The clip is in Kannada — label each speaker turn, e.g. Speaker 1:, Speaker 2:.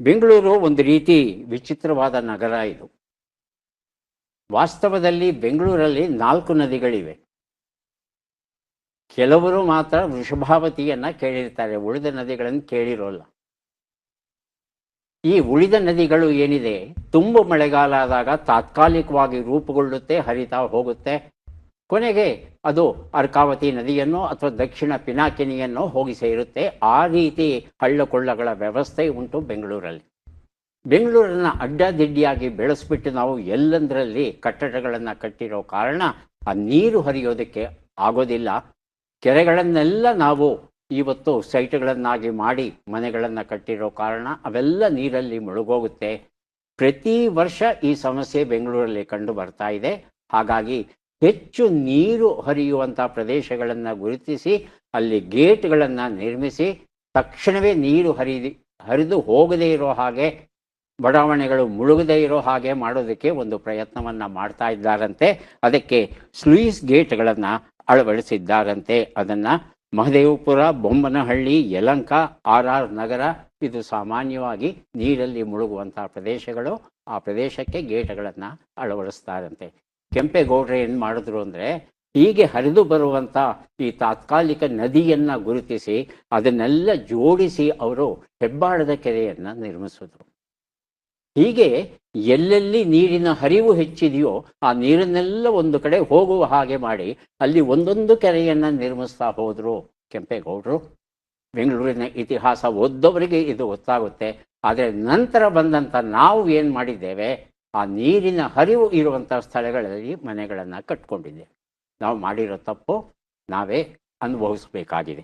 Speaker 1: ಬೆಂಗಳೂರು ಒಂದು ರೀತಿ ವಿಚಿತ್ರವಾದ ನಗರ ಇದು. ವಾಸ್ತವದಲ್ಲಿ ಬೆಂಗಳೂರಲ್ಲಿ ನಾಲ್ಕು ನದಿಗಳಿವೆ. ಕೆಲವರು ಮಾತ್ರ ವೃಷಭಾವತಿಯನ್ನ ಕೇಳಿರ್ತಾರೆ, ಉಳಿದ ನದಿಗಳನ್ನು ಕೇಳಿರೋಲ್ಲ. ಈ ಉಳಿದ ನದಿಗಳು ಏನಿದೆ, ತುಂಬ ಮಳೆಗಾಲ ಆದಾಗ ತಾತ್ಕಾಲಿಕವಾಗಿ ರೂಪುಗೊಳ್ಳುತ್ತೆ, ಹರಿತಾ ಹೋಗುತ್ತೆ. ಕೊನೆಗೆ ಅದು ಅರ್ಕಾವತಿ ನದಿಯನ್ನು ಅಥವಾ ದಕ್ಷಿಣ ಪಿನಾಕಿನಿಯನ್ನು ಹೋಗಿ ಸೇರುತ್ತೆ. ಆ ರೀತಿ ಹಳ್ಳಕೊಳ್ಳಗಳ ವ್ಯವಸ್ಥೆ ಉಂಟು ಬೆಂಗಳೂರಲ್ಲಿ. ಬೆಂಗಳೂರನ್ನ ಅಡ್ಡಾದಿಡ್ಡಿಯಾಗಿ ಬೆಳೆಸ್ಬಿಟ್ಟು ನಾವು ಎಲ್ಲಂದರಲ್ಲಿ ಕಟ್ಟಡಗಳನ್ನು ಕಟ್ಟಿರೋ ಕಾರಣ ಆ ನೀರು ಹರಿಯೋದಕ್ಕೆ ಆಗೋದಿಲ್ಲ. ಕೆರೆಗಳನ್ನೆಲ್ಲ ನಾವು ಇವತ್ತು ಸೈಟ್ಗಳನ್ನಾಗಿ ಮಾಡಿ ಮನೆಗಳನ್ನು ಕಟ್ಟಿರೋ ಕಾರಣ ಅವೆಲ್ಲ ನೀರಲ್ಲಿ ಮುಳುಗೋಗುತ್ತೆ. ಪ್ರತಿ ವರ್ಷ ಈ ಸಮಸ್ಯೆ ಬೆಂಗಳೂರಲ್ಲಿ ಕಂಡು ಬರ್ತಾ ಇದೆ. ಹಾಗಾಗಿ ಹೆಚ್ಚು ನೀರು ಹರಿಯುವಂಥ ಪ್ರದೇಶಗಳನ್ನು ಗುರುತಿಸಿ, ಅಲ್ಲಿ ಗೇಟ್ಗಳನ್ನು ನಿರ್ಮಿಸಿ, ತಕ್ಷಣವೇ ನೀರು ಹರಿದು ಹರಿದು ಹೋಗದೇ ಇರೋ ಹಾಗೆ, ಬಡಾವಣೆಗಳು ಮುಳುಗದೇ ಇರೋ ಹಾಗೆ ಮಾಡೋದಕ್ಕೆ ಒಂದು ಪ್ರಯತ್ನವನ್ನು ಮಾಡ್ತಾ ಇದ್ದಾರಂತೆ. ಅದಕ್ಕೆ ಸ್ಲೂಯಿಸ್ ಗೇಟ್ಗಳನ್ನು ಅಳವಡಿಸಿದ್ದಾರಂತೆ. ಅದನ್ನು ಮಹದೇವಪುರ, ಬೊಮ್ಮನಹಳ್ಳಿ, ಯಲಂಕ, ಆರ್ ಆರ್ ನಗರ, ಇದು ಸಾಮಾನ್ಯವಾಗಿ ನೀರಲ್ಲಿ ಮುಳುಗುವಂಥ ಪ್ರದೇಶಗಳು, ಆ ಪ್ರದೇಶಕ್ಕೆ ಗೇಟ್ಗಳನ್ನು ಅಳವಡಿಸ್ತಾರಂತೆ. ಕೆಂಪೇಗೌಡರು ಏನು ಮಾಡಿದ್ರು ಅಂದರೆ ಹೀಗೆ ಹರಿದು ಬರುವಂಥ ಈ ತಾತ್ಕಾಲಿಕ ನದಿಯನ್ನು ಗುರುತಿಸಿ ಅದನ್ನೆಲ್ಲ ಜೋಡಿಸಿ ಅವರು ಹೆಬ್ಬಾಳದ ಕೆರೆಯನ್ನು ನಿರ್ಮಿಸಿದ್ರು. ಹೀಗೆ ಎಲ್ಲೆಲ್ಲಿ ನೀರಿನ ಹರಿವು ಹೆಚ್ಚಿದೆಯೋ ಆ ನೀರನ್ನೆಲ್ಲ ಒಂದು ಕಡೆ ಹೋಗುವ ಹಾಗೆ ಮಾಡಿ ಅಲ್ಲಿ ಒಂದೊಂದು ಕೆರೆಯನ್ನು ನಿರ್ಮಿಸ್ತಾ ಹೋದರು ಕೆಂಪೇಗೌಡರು. ಬೆಂಗಳೂರಿನ ಇತಿಹಾಸ ಓದ್ದವರಿಗೆ ಇದು ಗೊತ್ತಾಗುತ್ತೆ. ಆದರೆ ನಂತರ ಬಂದಂಥ ನಾವು ಏನು ಮಾಡಿದ್ದೇವೆ? ಆ ನೀರಿನ ಹರಿವು ಇರುವಂಥ ಸ್ಥಳಗಳಲ್ಲಿ ಮನೆಗಳನ್ನು ಕಟ್ಕೊಂಡಿದೆ ನಾವು ಮಾಡಿರೋ ತಪ್ಪು ನಾವೇ ಅನುಭವಿಸಬೇಕಾಗಿದೆ.